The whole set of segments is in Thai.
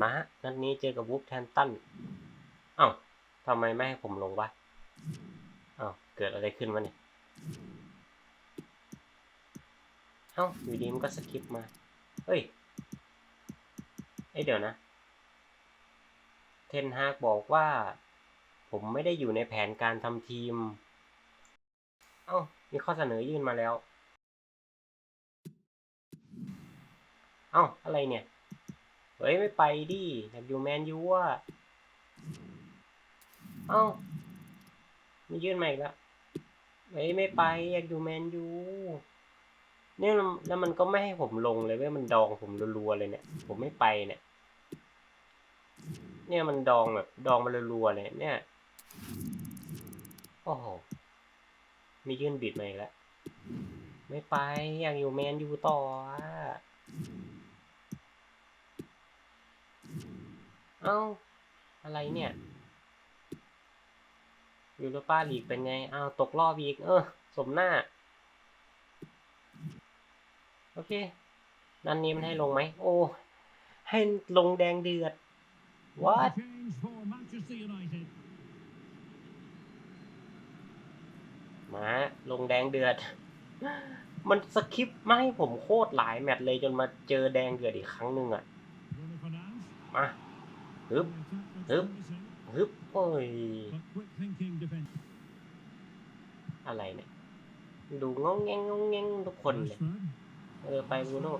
มานัดนี้เจอกับวูฟแทนตันเอ้าทำไมไม่ให้ผมลงวะเอ้าเกิดอะไรขึ้นวะเนี่ยเอ้าอยู่ดีมันก็สคิปมา เฮ้ยเอ้ยเดี๋ยวนะ เทนฮากบอกว่า ผมไม่ได้อยู่ในแผนการทำทีม เอ้า มีข้อเสนอยื่นมาแล้ว เอ้า อะไรเนี่ย เฮ้ย ไม่ไปดิอยากอยู่แมนยูอะเอ้าไมียื่นมาอีกแล้วเฮ้ยไม่ไปอยากอยู่แมนยูเนี่ยแล้วมันก็ไม่ให้ผมลงเลยเว้ยมันดองผมรัวๆเลยเนี่ย ผมไม่ไปเนี่ย เนี่ยมันดองแบบดองมารัวๆเลยเนี่ยโอ้โหมียื่นบิดมาอีกแล้วไม่ไปอยากอยู่แมนยูต่ออะ เอ้า อะไรเนี่ย ยูโรป้าลีกเป็นไง อ้าว ตกรอบอีก เออ สมหน้า โอเค นันนี้มันให้ลงไหม โอ้ ให้ลงแดงเดือด What มาลงแดงเดือด มันสคริปต์มาให้ผมโคตรหลายแมตช์เลยจนมาเจอแดงเดือดอีกครั้งหนึ่งอะมา ฮึบฮึบฮึบโอ้ย อะไรเนี่ย ดูงงแงงงงแงงทุกคนเลยเออไปบูโน่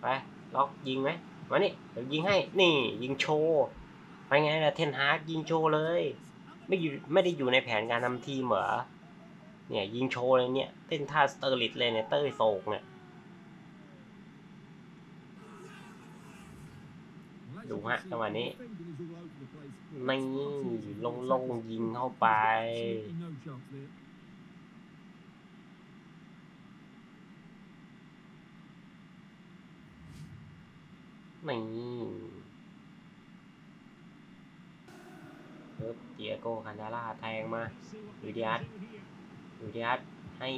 ไปล็อกยิงไหมมานี่เดี๋ยวยิงให้ นี่ ยิงโชว์ไปไงล่ะเทนฮาร์กยิงโชว์เลย ไม่อยู่ไม่ได้อยู่ในแผนการทำทีมเหรอเนี่ยยิงโชว์เลยเนี่ย เต้นท่าสเตอร์ลิตเลยเนี่ยเต้ยโศกเนี่ย ดูฮะจังหวะนี้ไม่ลงลงยิงเข้าไป นี่เอิบเดียโกคันดาร่าแทงมา See what Good they yard. can do here. ดูดิฮัทให้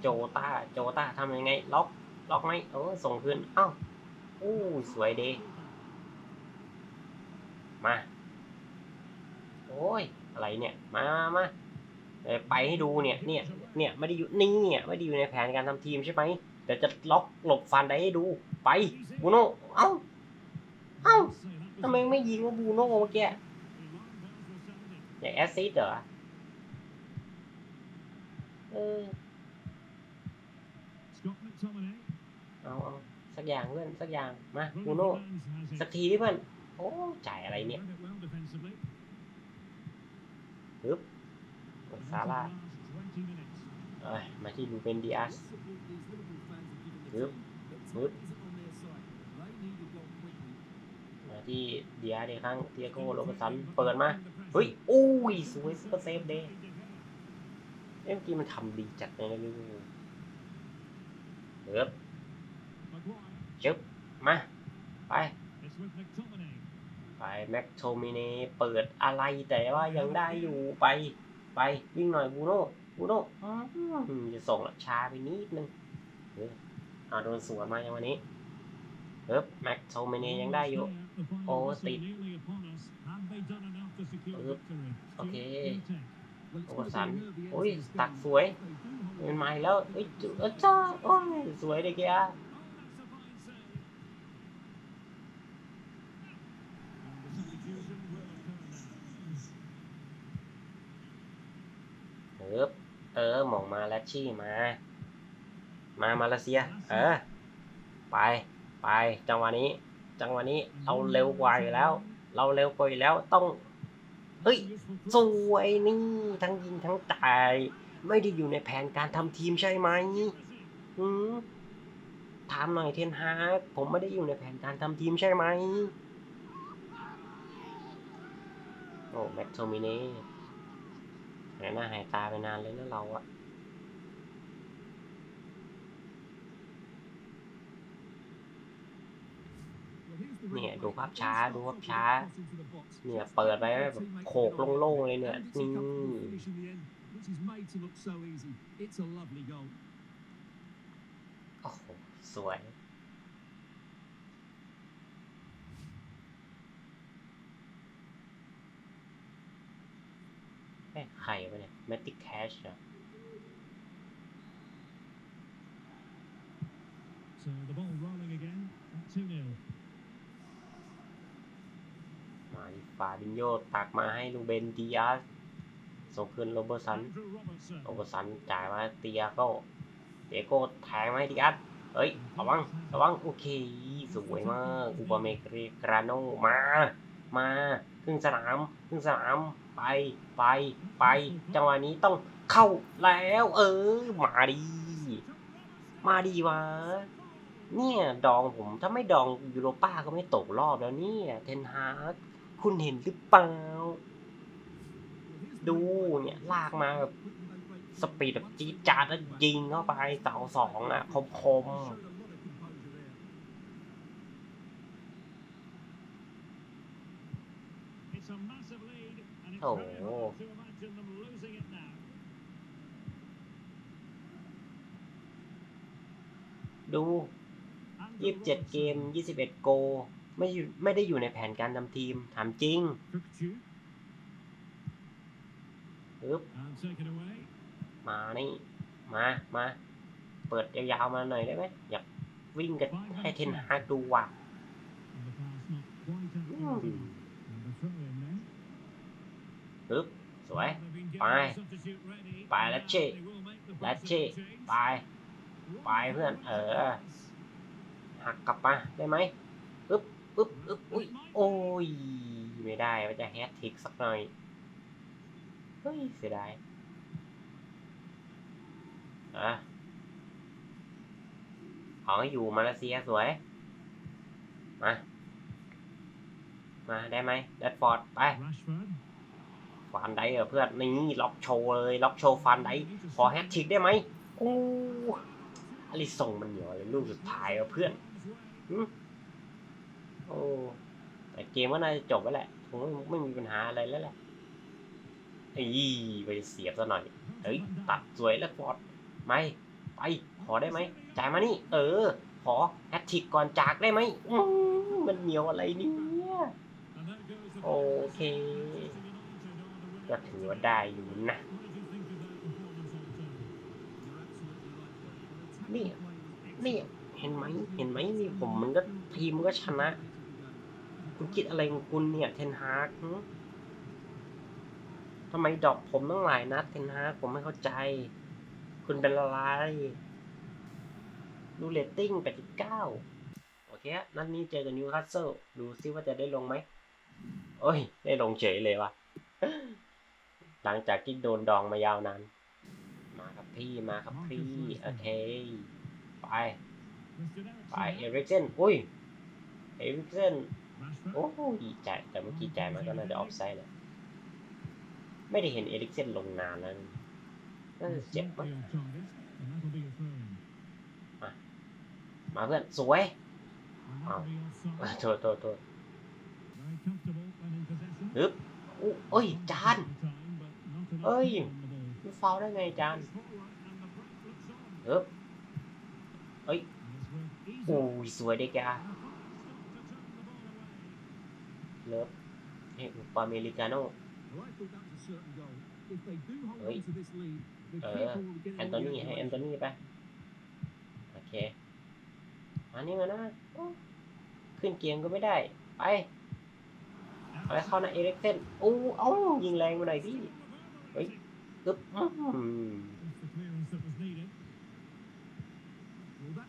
โจต้า โจต้าทำยังไง ล็อก ล็อกไหมเออส่งคืน เอ้า อู้สวยดี มา โอ้ย อะไรเนี่ย มามาเดี๋ยวไปให้ดูเนี่ย เนี่ย เนี่ยไม่ได้อยู่นี่เนี่ยไม่ได้อยู่ในแผนการทำทีมใช่ไหมเดี๋ยวจะล็อกหลบฟันได้ให้ดู ไปบูโน่ เอ้า เอ้าทำไมไม่ยิงว่าบูโน่เมื่อกี้อย่าแอสซิสเหรอเออเอาเอาสักอย่างเพื่อน สักอย่าง มาบูโน่ สัก it. ทีดิเพื่อน โอ้จ่ายอะไรเนี่ยปึ๊บกดซา into the ร่าเอ้ยมาที่ลูเบนดิอัส Yep. Yep. มาที่เดียเดครั้งเตียโกโรบสันเปิดมาเฮ้ยอุ้ยสวยซุปเปอร์เซฟเดย์เอ้ยเมื่อกี้มันทำดีจัดเลยนะลูกเอิบจึ๊บมา ไป It's with McTominay. ไป แม็กโทมิเนเปิดอะไรแต่ว่ายังได้อยู่ไปไปวิ่งหน่อยบูโน่บูโน่อืมจะส่งละช้าไปนิดนึงเออเอาโดนสวนมาอย่างวันนี้เฮ้ยแม็กโทมิเนยังได้อยู่ The final Oh, whistle the- nearly upon us. Have they done enough to secure Yep. victory? Okay. Still in tech. โอสันโอ้ยตักสวยเป็นไม้แล้วเอ้ยจุเอ้ยจ้าโอ้ยสวยเลยแก Oh, that's a fine save. And the substitution will occur now. เออเออหมองมาแล ชี่มา มามาเลเซีย เออ ไปไปจังหวะนี้ จังหวะนี้เราเร็วกว่าอยู่แล้ว เราเร็วกว่าอยู่แล้วต้องเฮ้ยสวยนี่ทั้งยิงทั้งจ่ายไม่ได้อยู่ในแผนการทำทีมใช่ไหมหืมถามหน่อยเทนฮากผมไม่ได้อยู่ในแผนการทำทีมใช่ไหมโอ้แม็กโทมิเน่หายหน้าหายตาไปนานเลยนะเราอะ เนี่ยดูภาพช้าดูภาพช้า เนี่ยเปิดไปแบบโขกโล่งๆเลยเนี่ยนี่โอ้โหสวยแม่ไข่ไปเนี่ยแมตติกแคชเหอ So the ball rolling again, 2-0. าดิฟาบินโยตักมาให้ลูเบนดิอาสส่งคืนโรเบอร์สันโรเบอร์สันจ่ายมาเตียโก้เตียโก้แทงมาให้ดิอาสเฮ้ยระวังระวังโอเคสวยมากอุปเมกรีกราโนมา มาครึ่งสนามครึ่งสนามไปไปไป จังหวะนี้ต้องเข้าแล้ว เออ มาดี มาดีวะเนี่ย ดองผมถ้าไม่ดองยูโรป้าก็ไม่ตกรอบแล้วเนี่ย เทนฮาก คุณเห็นหรือเปล่า ดูเนี่ยลากมาแบบสปีดแบบจี๊ดจ๊าดแล้วยิงเข้าไปเสาสองอะ คมคม It's a massive lead, and it's Oh. very hard to imagine them losing it now. ๆดูยี่สิบเจ็ดเกมยี่สิบเอ็ดโก ไม่ไม่ได้อยู่ในแผนการนำทีม ถามจริงฮึบมานี่ มา มา เปิดยาวๆมาหน่อยได้ไหมอยากวิ่งกันให้เทนฮากดูว่ะฮึบสวย ไป ไปแลัชเช่ลัชเช่ไป ไปเพื่อน เออ หักกลับมาได้ไหมอึ๊บ ปึ๊บปึ๊บอุ้ยโอ้ยไม่ได้ว่าจะแฮตทริกสักหน่อย เฮ้ยเสียดายอะเอาให้อยู่มาเลเซียสวย มา มาได้ไหมแรดฟอร์ดไป Rashford. ฟันไดเหรอเพื่อนนี่ล็อกโชว์เลยล็อกโชว์ฟันไดขอแฮตทริกได้ไหมโอ้อลิส่งมันเหนียวเลยลูกสุดท้ายอะเพื่อน โอ้แต่เกมก็น่าจะจบแล้วแหละคงไม่ไม่มีปัญหาอะไรแล้วแหละไอ้ยไปเสียบซะหน่อย เฮ้ย ตัดสวยแล้วฟอร์ดไม่ไป ขอได้ไหม จ่ายมานี่ เออ ขอแฮตทิกก่อนจากได้ไหม มันเหนียวอะไรนี่โอเค ก็ถือว่าได้อยู่นะ นี่ นี่ เห็นไหม เห็นไหมนี่ผมมันก็ทีมก็ชนะ คุณคิดอะไรของคุณเนี่ยเทนฮากหึทำไมดอปผมตั้งหลายนัดเทนฮาร์กผมไม่เข้าใจ คุณเป็นอะไรดูเรตติ้ง89 โอเคนัดนี้เจอกับนิวคาสเซิลดูซิว่าจะได้ลงไหมโอ้ย ได้ลงเฉยเลยวะหลังจากที่โดนดองมายาวนานมาครับพี่มาครับพี่ โอเค ไป ไปเอริกเซนอุ้ยเอริกเซน โอ้ดีใจแต่เมื่อกี้ใจายมันก็น่าจะออฟไซด์แหละไม่ได้เห็นเอริกเซนลงนานแล้วนี่น่าจะเจ็บมั้งมาเพื่อน สวยโทษโทษโทษฮึบอู้เอ้ย จาน เอ้ยมันฟาวล์ได้ไงจานฮึบเอ้ย โอ้ย สวยเด็กอะ เลิฟเฮ้ยปาเมริกาโน่เฮ้ยเออแอนโทนีให้แอนโทนีไปโอเคมานี่มานะขึ้นเกียงก็ไม่ได้ ไปไปเข้านะเอริกเซนอู้เอ้ายิงแรงมาหน่อยพี่เฮ้ยอึ๊บอื้อหือ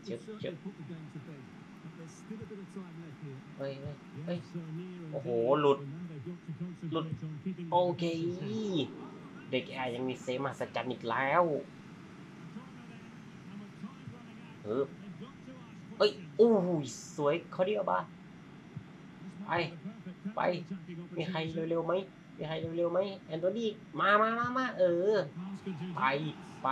Chụp, chụp. เฮ้ย เฮ้ยเฮ้ยโอ้โห หลุด หลุด โอเค เด็กแอร์ยังมีเซมหัจรรย์อีกแล้วเออเอ้ยโอ้ยสวยเขาเดียวบ้าไป ไป มีใครเร็วๆไหมมีใครเร็วๆไหมแอนโทนีมามามามาเออ ไป ไป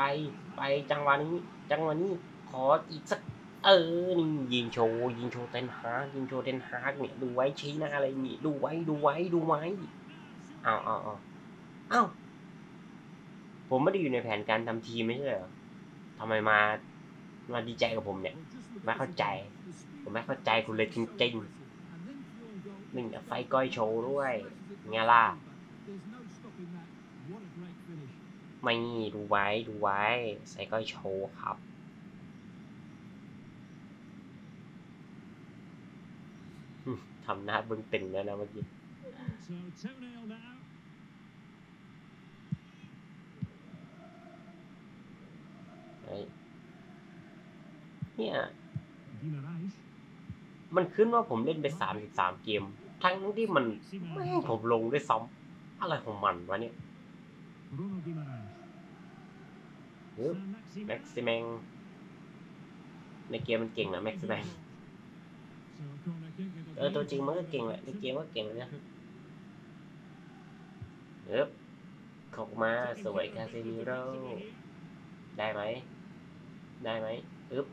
ไป จังหวะนี้ จังหวะนี้ ขออีกสัก เออนี่ยิงโชว์ยิงโชว์เทนฮากยิงโชว์เทนฮากเนี่ยดูไว้ชี้หน้าอะไรนี่ดูไว้ดูไว้ดูไว้เอาเอาเอาเอาผมไม่ได้อยู่ในแผนการทำทีมไม่ใช่เหรอทำไมมามาดีใจกับผมเนี่ยไม่เข้าใจ ผมไม่เข้าใจคุณเลยจริงๆหนึ่งไฟก้อยโชว์ด้วยไงล่ะไม่ดูไว้ดูไว้ ใส่ก้อยโชว์ครับ ทำหน้าบึ้งตึงแล้วนะเมื่อกี้เฮ้ยเนี่ย มันขึ้นว่าผมเล่นไปสามสิบสามเกม ทั้งที่มันไม่ให้ผมลงด้วยซ้ำอะไรของมันวะเนี่ยแม็กซิแมงในเกมมันเก่งนะแม็กซิแมง เออ be ตัวจริงมันก็ for เก่งแหละในเกมก็เก่งเลยนะเอ๊บเข้ามาสวยคาเซมิโร่ได้ไหมได้ไหมอึ๊บ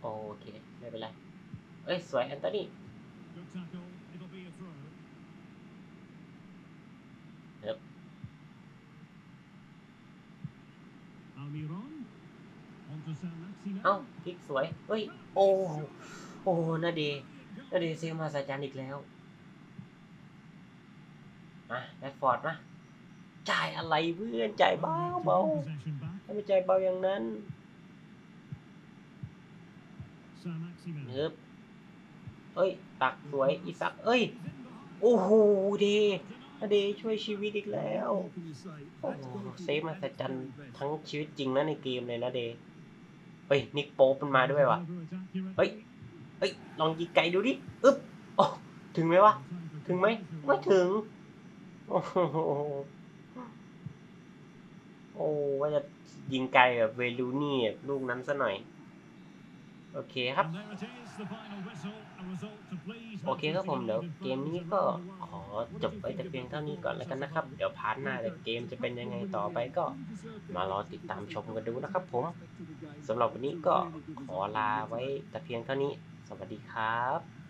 โอเคไม่เป็นไรเอ้ยสวยแอนโทนี Good tackle. It'll be a throw. Yep. Almiron. On to Saint-Maximin. เอ้าพลิกสวยเฮ้ยโอ้ โอ้นาเดนาเดเซลมาสาจันอีกแล้ว มาแรดฟอร์ดมาจ่ายอะไรเพื่อนจ่ายเบาเบา win possession back. ถ้าไม่จ่ายเบาอย่างนั้นเฮ้บเอ้ย ตักสวยอีสัก เอ้ย โอ้โหเดนาเดช่วยชีวิตอีกแล้ว โอ้โหเซฟมาส at จันทั้งชีวิตจริงนะในเกมเลยนะเดเฮ้ย นิกโป๊ปมันมาด้วยวะ Counter-attack, you Ơi. Reckon? เฮ้ยลองยิงไกลดูดิอึ๊บโอ้ถึงไหมวะ ถึงไหมไม่ถึง โอ้โหโอ้ว่าจะยิงไกลแบบเวลูนี่ลูกนั้นซะหน่อย โอเคครับ โอเคครับผมเดี๋ยวเกมนี้ก็ขอจบไว้แต่เพียงเท่านี้ก่อนแล้วกันนะครับ เดี๋ยวพาร์ทหน้าเดี๋ยวเกมจะเป็นยังไงต่อไปก็มารอติดตามชมกันดูนะครับผมสำหรับวันนี้ก็ขอลาไว้แต่เพียงเท่านี้ วัสดีครับ